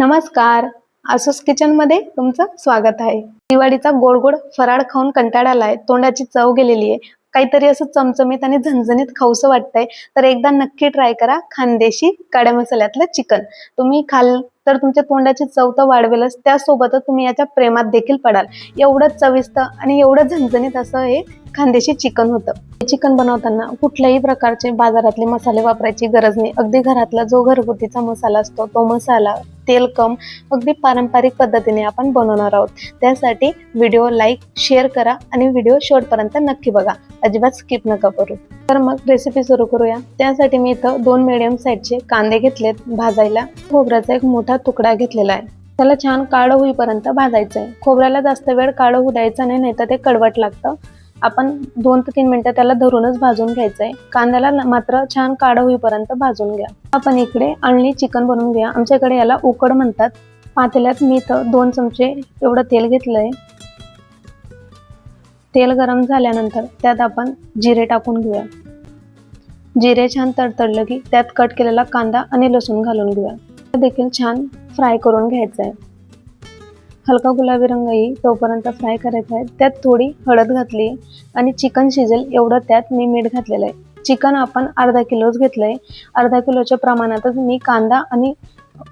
नमस्कार. आसूस किचनमध्ये तुमचं स्वागत आहे. दिवाळीचा गोड गोड फराळ खाऊन कंटाळा आहे. तोंडाची चव गेलेली आहे. काहीतरी असं चमचमीत आणि झणझणीत खाऊसं वाटतंय. तर एकदा नक्की ट्राय करा खानदेशी काड्या मसाल्यातलं चिकन. तुम्ही खाल तर तुमच्या तोंडाची चव तर वाढवेलच. त्यासोबतच तुम्ही याच्या प्रेमात देखील पडाल. एवढं चविस्त आणि एवढं झणझणीत असं हे खानदेशी चिकन होतं. चिकन बनवताना कुठल्याही प्रकारचे बाजारातले मसाले वापरायची गरज नाही. अगदी घरातला जो घरगुतीचा मसाला असतो तो मसाला तेल कम अगदी पारंपरिक पद्धतीने आपण बनवणार आहोत. त्यासाठी व्हिडिओ लाईक शेअर करा आणि व्हिडिओ शेवटपर्यंत नक्की बघा. अजिबात स्किप नका करू. तर मग रेसिपी सुरू करूया. त्यासाठी मी इथं दोन मिडियम साईजचे कांदे घेतलेत भाजायला. खोबऱ्याचा एक मोठा तुकडा घेतलेला आहे. त्याला छान काळं होईपर्यंत भाजायचं आहे खोबऱ्याला जास्त वेळ काळं होऊ द्यायचं नाही नाहीतर ते कडवट लागतं. आपण दोन ते तीन मिनिटं त्याला धरूनच भाजून घ्यायचं आहे कांद्याला मात्र छान काळं होईपर्यंत भाजून घ्या. आपण इकडे आणली चिकन बनवून घ्या आमच्याकडे याला उकड म्हणतात. पातेल्यात मी इथं दोन चमचे एवढं तेल घेतलंय. तेल गरम झाल्यानंतर त्यात आपण जिरे टाकून घेऊया. जिरे छान तडतडलं की त्यात कट केलेला कांदा आणि लसूण घालून घेऊया. ते देखील छान फ्राय करून घ्यायचं आहे हलका गुलाबी रंग येईल तोपर्यंत फ्राय करायचा आहे. त्यात थोडी हळद घातली आणि चिकन शिजेल एवढं त्यात मी मीठ घातलेलं आहे. चिकन आपण अर्धा किलोच घेतलंय. अर्धा किलोच्या प्रमाणातच मी कांदा आणि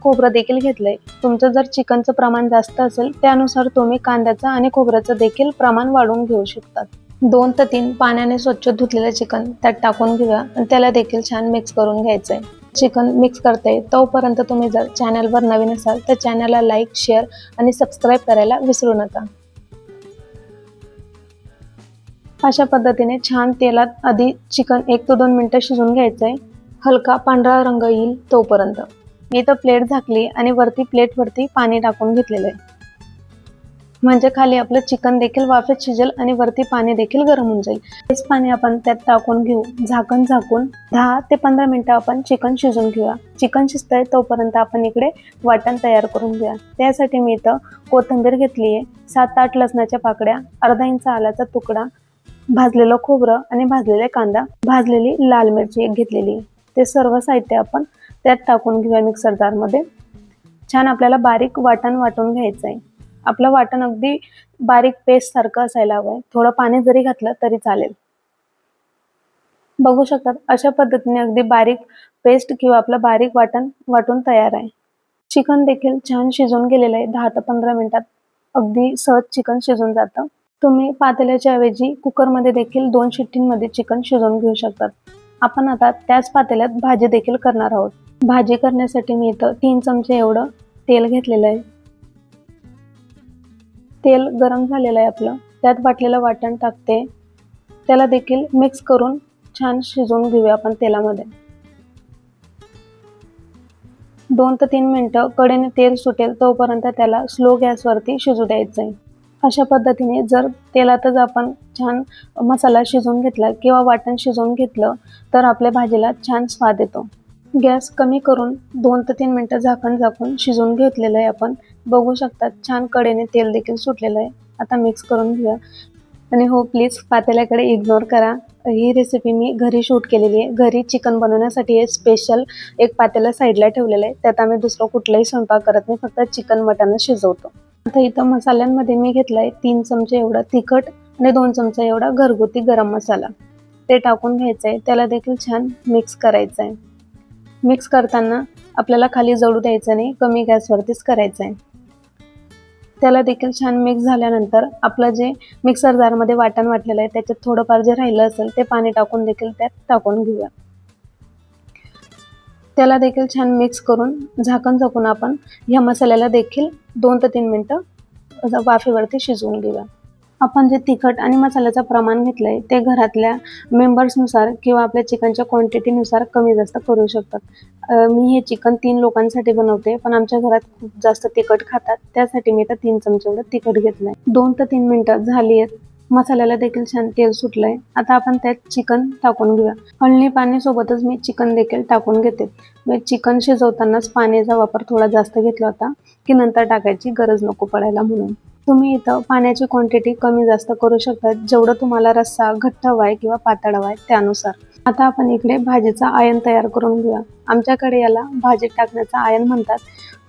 खोबरं देखील घेतलंय. तुमचं जर चिकनचं प्रमाण जास्त असेल त्यानुसार तुम्ही कांद्याचं आणि खोबऱ्याचं देखील प्रमाण वाढवून घेऊ शकतात. दोन ते तीन पाण्याने स्वच्छ धुतलेलं चिकन त्यात टाकून घेऊया आणि त्याला देखील छान मिक्स करून घ्यायचं आहे चिकन मिक्स करते तोपर्यंत तुम्ही जर चॅनलवर नवीन असाल तर चॅनलला लाईक शेअर आणि सबस्क्राईब करायला विसरू नका. अशा पद्धतीने छान तेलात आधी चिकन एक ते दोन मिनटं शिजून घ्यायचं आहे हलका पांढरा रंग येईल तोपर्यंत. मी इथं प्लेट झाकली आणि वरती प्लेटवरती पाणी टाकून घेतलेलं आहे. म्हणजे खाली आपलं चिकन देखील वाफेत शिजेल आणि वरती पाणी देखील गरम होऊन जाईल. तेच पाणी आपण त्यात टाकून घेऊ. झाकण झाकून दहा ते पंधरा मिनिटं आपण चिकन शिजून घेऊया. चिकन शिजतंय तोपर्यंत आपण इकडे वाटण तयार करून घेऊया. त्यासाठी मी इथं कोथिंबीर घेतली आहे सात आठ लसणाच्या पाकड्या अर्धा इंच आल्याचा तुकडा भाजलेलं खोबरं आणि भाजलेले कांदा भाजलेली लाल मिरची एक घेतलेली. आहे ते सर्व साहित्य आपण त्यात टाकून घेऊया मिक्सर जारमध्ये छान आपल्याला बारीक वाटण वाटून घ्यायचं आहे आपलं वाटण अगदी बारीक पेस्ट सारखं असायला हवं आहे थोडं पाणी जरी घातलं तरी चालेल. बघू शकतात अशा पद्धतीने अगदी बारीक पेस्ट किंवा आपलं बारीक वाटण वाटून तयार आहे. चिकन देखील छान शिजून गेलेलं आहे. दहा ते पंधरा मिनिटात अगदी सहज चिकन शिजून जातं. तुम्ही पातेल्याच्या ऐवजी कुकरमध्ये देखील दोन शिट्टींमध्ये चिकन शिजवून घेऊ शकतात. आपण आता त्याच पातेल्यात भाजी देखील करणार आहोत. भाजी करण्यासाठी मी इथं तीन चमचे एवढं तेल घेतलेलं आहे. तेल गरम झालेलं आहे आपलं. त्यात वाटलेलं वाटण टाकते. त्याला देखील मिक्स करून छान शिजवून घेऊया आपण तेलामध्ये. दोन ते तीन मिनटं कडेने तेल सुटेल तोपर्यंत त्याला स्लो गॅसवरती शिजू द्यायचं आहे अशा पद्धतीने जर तेलातच आपण छान मसाला शिजवून घेतला किंवा वाटण शिजवून घेतलं तर आपल्या भाजीला छान स्वाद येतो. गॅस कमी करून दोन ते तीन मिनटं झाकण झाकून शिजवून घेतलेलं आहे आपण. बघू शकतात. छान कडेने तेल देखील सुटलेलं आहे. आता मिक्स करून घेऊया. आणि हो प्लीज पातेल्याकडे इग्नोर करा. ही रेसिपी मी घरी शूट केलेली आहे. घरी चिकन बनवण्यासाठी स्पेशल एक पातेला साईडला ठेवलेलं आहे. त्यात आम्ही दुसरं कुठलाही स्वयंपाक करत नाही. फक्त चिकन मटन शिजवतो. आता इथं मसाल्यांमध्ये मी घेतलं आहे तीन चमचे एवढा तिखट आणि दोन चमचे एवढा घरगुती गरम मसाला. ते टाकून घ्यायचं आहे त्याला देखील छान मिक्स करायचं आहे मिक्स करताना आपल्याला खाली जळू द्यायचं नाही. कमी गॅसवरतीच करायचं आहे त्याला देखील छान मिक्स झाल्यानंतर आपलं जे मिक्सर जारमध्ये वाटण वाटलेलं आहे त्याच्यात थोडंफार जे राहिलं असेल ते पाणी टाकून देखील त्यात टाकून घेऊया. त्याला देखील छान मिक्स करून झाकण झाकून आपण ह्या मसाल्याला देखील दोन ते तीन मिनटं वाफेवरती शिजवून घेऊया. आपण जे तिखट आणि मसाल्याचं प्रमाण घेतलं आहे ते घरातल्या मेंबर्सनुसार किंवा आपल्या चिकनच्या क्वांटिटीनुसार कमी जास्त करू शकतात. मी हे चिकन तीन लोकांसाठी बनवते पण आमच्या घरात खूप जास्त तिखट खातात त्यासाठी मी तर तीन चमचे एवढं तिखट घेतलं आहे दोन ते तीन मिनटं झाली आहेत मसाल्याला देखील छान तेल सुटलंय. आता आपण त्यात चिकन टाकून घेऊया. अळणी पाणी सोबतच मी चिकन देखील टाकून घेते. मी चिकन शिजवतानाच पाण्याचा वापर थोडा जास्त घेतला होता. की नंतर टाकायची गरज नको पडायला म्हणून. तुम्ही इथं पाण्याची क्वांटिटी कमी जास्त करू शकता जेवढं तुम्हाला रस्सा घट्ट हवाय किंवा पातळ हवाय त्यानुसार. आता आपण इकडे भाजीचा आयन तयार करून घेऊया. आमच्याकडे याला भाजीत टाकण्याचा आयन म्हणतात.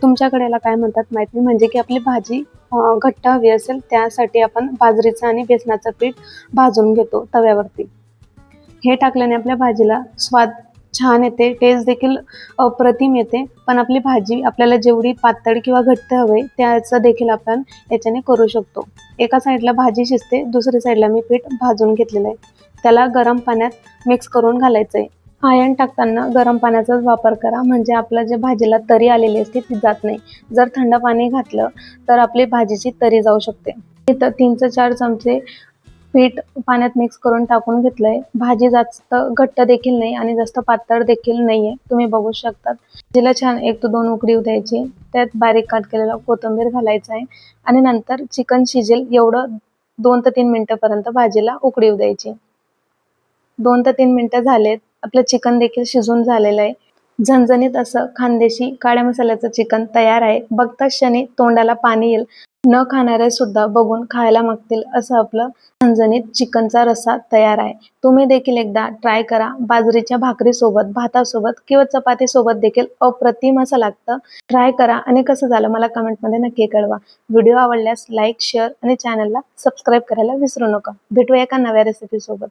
तुमच्याकडे याला काय म्हणतात माहीत नाही. म्हणजे की आपली भाजी घट्ट हवी असेल त्यासाठी आपण बाजरीचं आणि बेसनाचं पीठ भाजून घेतो तव्यावरती. हे टाकल्याने आपल्या भाजीला स्वाद छान येते. टेस्ट देखील अप्रतिम येते. पण आपली भाजी आपल्याला जेवढी पातळ किंवा घट्ट हवे त्याचं देखील आपण याच्याने करू शकतो. एका साईडला भाजी शिजते दुसऱ्या साईडला मी पीठ भाजून घेतलेलं आहे. त्याला गरम पाण्यात मिक्स करून घालायचं आहे आयन टाकताना गरम पाण्याचाच वापर करा. म्हणजे आपलं जे भाजीला तरी आलेली असते ती जात नाही. जर थंड पाणी घातलं तर आपली भाजीची तरी जाऊ शकते. इथं तीन ते चार चमचे पीठ पाण्यात मिक्स करून टाकून घेतलंय. भाजी जास्त घट्ट देखील नाही आणि जास्त पातळ देखील नाहीये. तुम्ही बघू शकता तिला छान एक ते दोन उकडी द्यायची त्यात बारीक काट केलेला कोथिंबीर घालायचा आहे आणि नंतर चिकन शिजेल एवढं दोन ते तीन मिनिटापर्यंत भाजीला उकडी द्यायची दोन ते तीन मिनिटं झालेत. आपलं चिकन देखील शिजून झालेलं आहे. झणझणीत असं खानदेशी काळ्या मसाल्याचं चिकन तयार आहे. बघता क्षणी तोंडाला पाणी येईल. न खाणारे सुद्धा बघून खायला मागतील असं आपलं झणझणीत चिकनचा रस्सा तयार आहे. तुम्ही देखील एकदा ट्राय करा. बाजरीच्या भाकरीसोबत भातासोबत किंवा चपातीसोबत देखील अप्रतिम असं लागतं. ट्राय करा आणि कसं झालं मला कमेंटमध्ये नक्की कळवा. व्हिडिओ आवडल्यास लाईक शेअर आणि चॅनलला सबस्क्राईब करायला विसरू नका. भेटूया एका नव्या रेसिपीसोबत